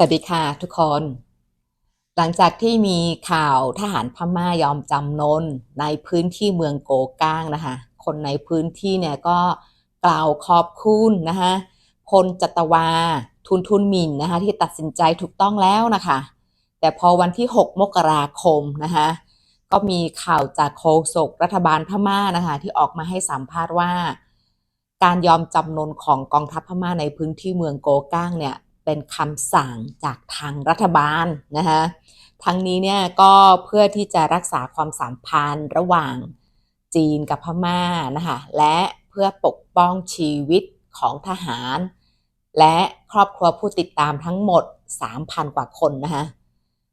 สวัสดีค่ะทุกคน หลังจากที่มีข่าวทหารพม่ายอมจำนนในพื้นที่เมืองโกก้างนะคะ คนในพื้นที่เนี่ยก็กล่าวขอบคุณนะคะพลจัตวาทุนทุนมินนะคะที่ตัดสินใจถูกต้องแล้วนะคะ แต่พอวันที่ 6 มกราคมนะคะก็มีข่าวจากโฆษกรัฐบาลพม่านะคะที่ออกมาให้สัมภาษณ์ว่า การยอมจำนนของกองทัพพม่าในพื้นที่เมืองโกก้างเนี่ย เป็นคำสั่งจากทางรัฐบาลนะคะทั้งนี้เนี่ยก็เพื่อที่จะรักษาความสัมพันธ์ระหว่างจีนกับพม่านะคะและเพื่อปกป้องชีวิตของทหาร และครอบครัวผู้ติดตามทั้งหมด 3,000 กว่าคนนะคะ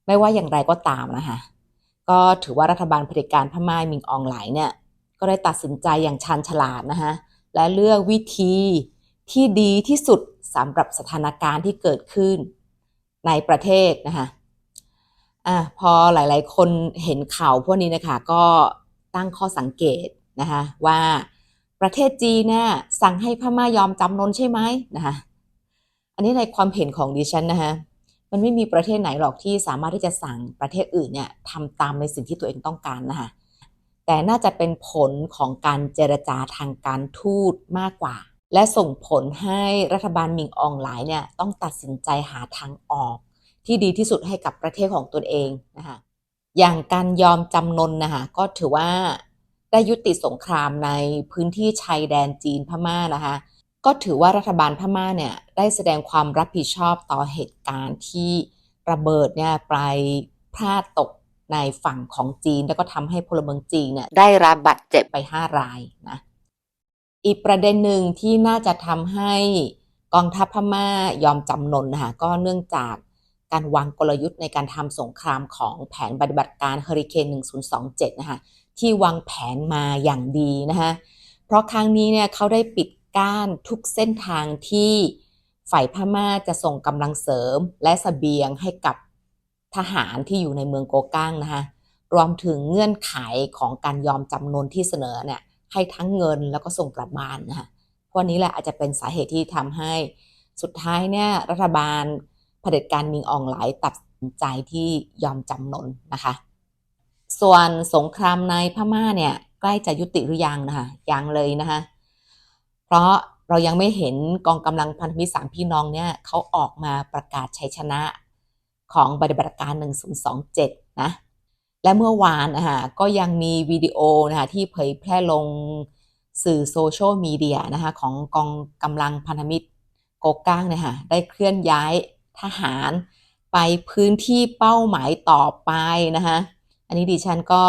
ไม่ว่าอย่างไรก็ตามนะคะก็ถือว่ารัฐบาลเผด็จการพม่ามิงอองหลายเนี่ยก็ได้ตัดสินใจอย่างชาญฉลาดนะคะและเลือกวิธี ที่ดีที่สุดสำหรับสถานการณ์ที่เกิดขึ้นในประเทศนะคะอะพอหลายๆ คนเห็นข่าวพวกนี้นะคะก็ตั้งข้อสังเกตนะคะว่าประเทศจีนเนี่ยสั่งให้พม่ายอมจำนนใช่ไหมนะคะอันนี้ในความเห็นของดิฉันนะคะมันไม่มีประเทศไหนหรอกที่สามารถที่จะสั่งประเทศอื่นเนี่ยทำตามในสิ่งที่ตัวเองต้องการนะคะแต่น่าจะเป็นผลของการเจรจาทางการทูตมากกว่า และส่งผลให้รัฐบาลมิงอองหลายเนี่ยต้องตัดสินใจหาทางออก ที่ดีที่สุดให้กับประเทศของตนเองนะคะอย่างการยอมจำนนนะคะก็ถือว่าได้ยุติสงครามในพื้นที่ชายแดนจีนพม่านะคะก็ถือว่ารัฐบาลพม่าเนี่ยได้แสดงความรับผิดชอบต่อเหตุการณ์ที่ระเบิดเนี่ยไปพลาดตกในฝั่งของจีน แล้วก็ทำให้พลเมืองจีนเนี่ยได้รับบาดเจ็บไป 5 รายนะ อีกประเด็นหนึ่งที่น่าจะทำให้กองทัพพม่ายอมจำนนนะคะก็เนื่องจากการวางกลยุทธ์ในการทำสงครามของแผนปฏิบัติการเฮอริเคน1027 นะคะที่วางแผนมาอย่างดีนะคะเพราะครั้งนี้เนี่ยเขาได้ปิดกั้นทุกเส้นทางที่ฝ่ายพม่าจะส่งกำลังเสริมและสเสบียงให้กับทหารที่อยู่ในเมืองโกก้างนะคะรวมถึงเงื่อนไขของการยอมจำนนที่เสนอเนี่ย ให้ทั้งเงินแล้วก็ส่งกลับบ้านนะคะเพราะนี้แหละอาจจะเป็นสาเหตุที่ทำให้สุดท้ายเนี่ยรัฐบาลเผด็จการมิงอองหลายตัดสินใจที่ยอมจำนนนะคะ ส่วนสงครามในพม่าเนี่ยใกล้จะยุติหรือยังนะคะยังเลยนะคะเพราะเรายังไม่เห็นกองกำลังพันธมิตรสามพี่น้องเนี่ยเขาออกมาประกาศชัยชนะของปฏิบัติการ 1027 นะ และเมื่อวานนะคะก็ยังมีวิดีโอนะคะที่เผยแพร่ลงสื่อโซเชียลมีเดียนะคะของกองกำลังพันธมิตรโกก้างเนี่ยค่ะได้เคลื่อนย้ายทหารไปพื้นที่เป้าหมายต่อไปนะคะอันนี้ดิฉันก็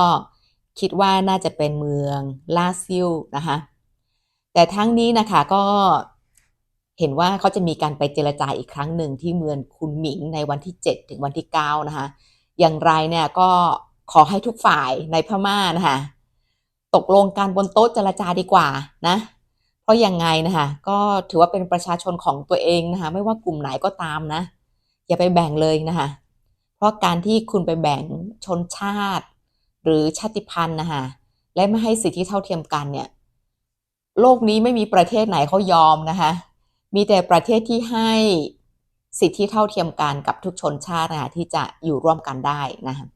คิดว่าน่าจะเป็นเมืองลาซิลนะคะแต่ทั้งนี้นะคะก็เห็นว่าเขาจะมีการไปเจรจาอีกครั้งหนึ่งที่เมืองคุนหมิงในวันที่ 7 ถึงวันที่ 9 นะคะอย่างไรเนี่ยก็ ขอให้ทุกฝ่ายในพม่านะคะตกลงการบนโต๊ะเจรจาดีกว่านะ เพราะยังไงนะคะก็ถือว่าเป็นประชาชนของตัวเองนะคะไม่ว่ากลุ่มไหนก็ตามนะ อย่าไปแบ่งเลยนะคะเพราะการที่คุณไปแบ่งชนชาติ หรือชาติพันธุ์นะคะและไม่ให้สิทธิเท่าเทียมกันเนี่ยโลกนี้ไม่มีประเทศไหนเขายอมนะคะ มีแต่ประเทศที่ให้สิทธิเท่าเทียมกันกับทุกชนชาตินะคะที่จะอยู่ร่วมกันได้นะคะ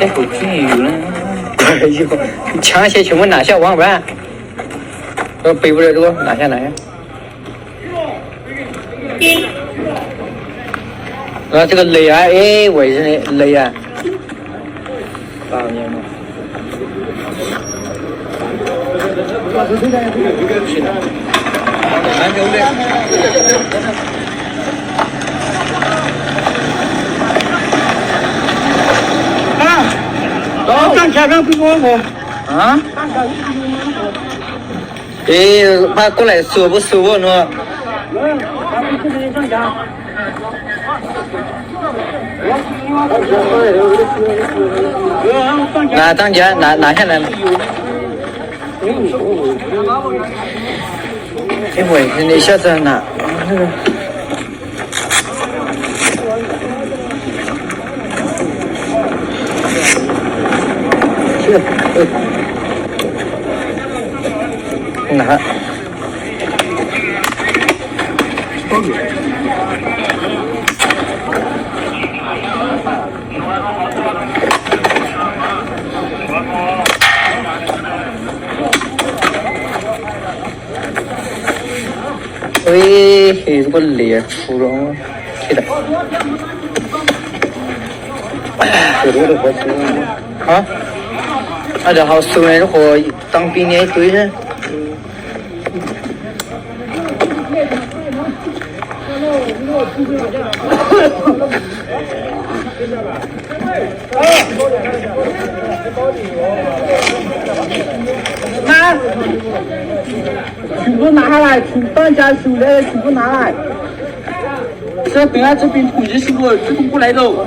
这口气有了，哎呦，枪械全部拿下，往不然，呃，背不了这个拿下来呀。啊，这个雷啊，哎，我也是雷啊，八年嘛。 Anh uống đi. Hả? Thì ba có lẽ sửa bớt sửa bớt nữa. Nà tăng giá, nà nà hết em. 哎，你你下车了？是，对。哪？Ui, thì có lìa phù đó. Thế đặt Thì có được vật Hả? À, đã học xuống này nó khổ tăng pin này túi thế 人。拿，全部拿下来，全当家属的全部拿来。这等下这边统计辛苦，自动过来喽。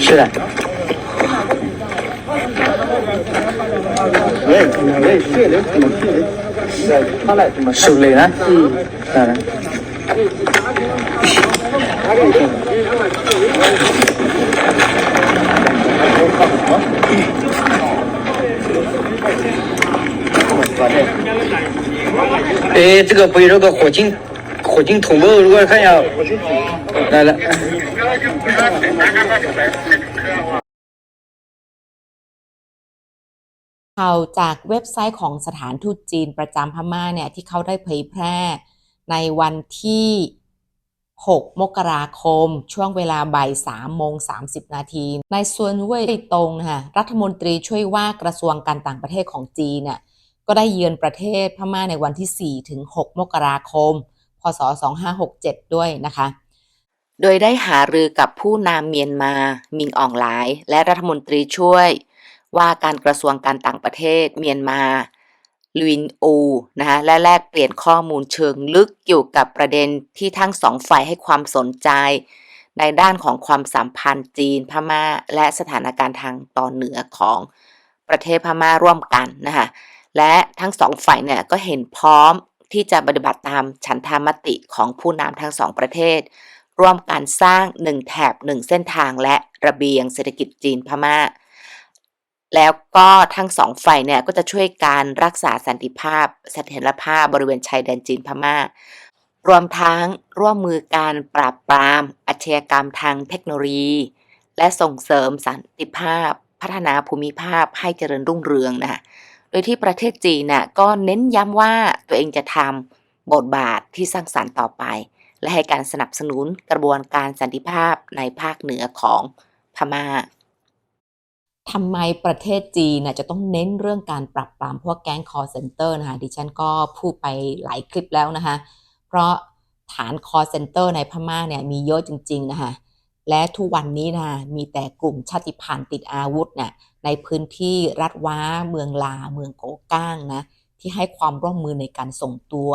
是的。sụt lên á ừ. Rồi này. Ê, cái cái bây giờ cái hỏa tinh hỏa tinh thùng bơ, các bạn xem nào. Đây là. ข่าวจากเว็บไซต์ของสถานทูตจีนประจำพม่าเนี่ยที่เขาได้เผยแพร่ในวันที่ 6 มกราคม ช่วงเวลาบ่าย3โมง 30 นาทีนายซวนเว่ยตงนะคะรัฐมนตรีช่วยว่ากระทรวงการต่างประเทศของจีนเนี่ยก็ได้เยือนประเทศพม่าในวันที่ 4 ถึง 6 มกราคม พศ 2567 ด้วยนะคะ โดยได้หารือกับผู้นำเมียนมา มิงอ่องหลาย และรัฐมนตรีช่วย ว่าการกระทรวงการต่างประเทศเมียนมาลินอูนะคะและแลกเปลี่ยนข้อมูลเชิงลึกเกี่ยวกับประเด็นที่ทั้งสองฝ่ายให้ความสนใจ ในด้านของความสัมพันธ์จีนพม่า และสถานการณ์ทางตอนเหนือของประเทศพม่าร่วมกันนะคะและทั้งสองฝ่ายเนี่ยก็เห็นพร้อมที่จะปฏิบัติตามฉันทามติของผู้นำทั้งสองประเทศ ร่วมการสร้างหนึ่งแถบหนึ่งเส้นทางและระเบียงเศรษฐกิจจีนพม่า แล้วก็ทั้งสองฝ่ายเนี่ยก็จะช่วยการรักษาสันติภาพเสถียรภาพบริเวณชายแดนจีนพม่า รวมทั้งร่วมมือการปราบปรามอาชญากรรมทางเทคโนโลยี และส่งเสริมสันติภาพ พัฒนาภูมิภาพให้เจริญรุ่งเรืองนะคะโดยที่ประเทศจีนน่ะก็เน้นย้ำว่าตัวเองจะทำบทบาทที่สร้างสรรค์ต่อไป และให้การสนับสนุนกระบวนการสันติภาพในภาคเหนือของพม่า ทำไมประเทศจีนนะจะต้องเน้นเรื่องการปรับปรามพวกแก๊ง call center นะคะดิฉันก็พูดไปหลายคลิปแล้วนะคะเพราะฐาน call center ในพม่าเนี่ยมีเยอะจริงๆนะคะและทุกวันนี้นะมีแต่กลุ่มชาติพันธุ์ติดอาวุธเนี่ยในพื้นที่รัฐว้าเมืองลา เมืองโกก้างนะที่ให้ความร่วมมือในการส่งตัว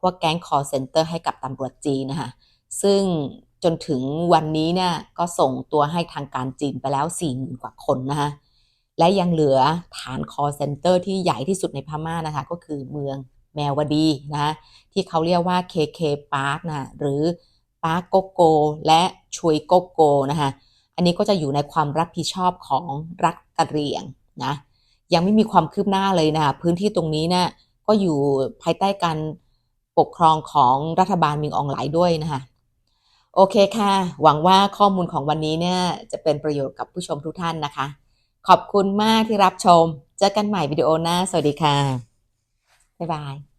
พวกแก๊ง call center ให้กับตำรวจจีนนะคะซึ่ง จนถึงวันนี้เนี่ยก็ส่งตัวให้ทางการจีนไปแล้ว40,000กว่าคนนะคะและยังเหลือฐาน call center ที่ใหญ่ที่สุดในพม่านะคะ ก็คือเมืองแมวดีนะะที่เขาเรียกว่า KK Park นะหรือ Park โกโกและชุยโกโกนะคะอันนี้ก็จะอยู่ในความรับผิดชอบของรัฐกะเหรี่ยงนะยังไม่มีความคืบหน้าเลยนะคะพื้นที่ตรงนี้เนี่ยก็อยู่ภายใต้การปกครองของรัฐบาลมิงอองหลายด้วยนะคะ โอเคค่ะ หวังว่าข้อมูลของวันนี้เนี่ยจะเป็นประโยชน์กับผู้ชมทุกท่านนะคะ ขอบคุณมากที่รับชม เจอกันใหม่วิดีโอหน้า สวัสดีค่ะ บ๊ายบาย